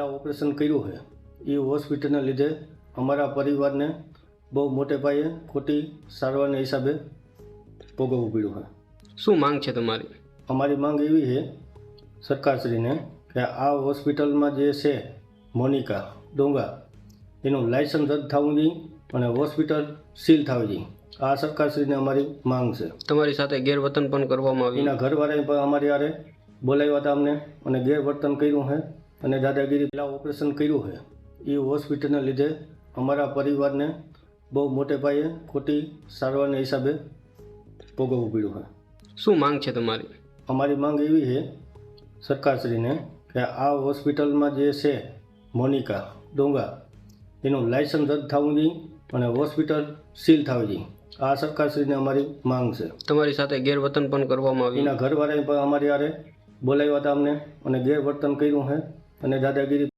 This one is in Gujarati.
પેલા ઓપરેશન કર્યું છે. એ હોસ્પિટલના લીધે અમારા પરિવારને બહુ મોટે પાયે ખોટી સારવારના હિસાબે ભોગવવું પડ્યું છે. શું માંગ છે તમારી? અમારી માંગ એવી છે સરકારશ્રીને કે આ હોસ્પિટલમાં જે છે મોનિકા ડોંગા એનું લાયસન્સ રદ થવું જોઈએ અને હોસ્પિટલ સીલ થવી જોઈએ. આ સરકારશ્રીને અમારી માંગ છે. તમારી સાથે ગેરવર્તન પણ કરવામાં આવ્યું. એના ઘરવાળાએ પણ અમારી આરે બોલાવ્યા હતા અમને અને ગેરવર્તન કર્યું છે. અને દાદાગીરી પહેલાં ઓપરેશન કર્યું છે. એ હોસ્પિટલના લીધે અમારા પરિવારને બહુ મોટે પાયે ખોટી સારવારના હિસાબે ભોગવવું પડ્યું છે. શું માંગ છે તમારી? અમારી માંગ એવી છે સરકારશ્રીને કે આ હોસ્પિટલમાં જે છે મોનિકા ડોંગા એનું લાયસન્સ રદ થવું જોઈએ અને હોસ્પિટલ સીલ થવી જોઈએ. આ સરકારશ્રીને અમારી માંગ છે. તમારી સાથે ગેરવર્તન પણ કરવામાં આવ્યું. એના ઘરવાળાએ પણ અમારી આરે બોલાવ્યા હતા અમને અને ગેરવર્તન કર્યું છે. અને દાદાગીરી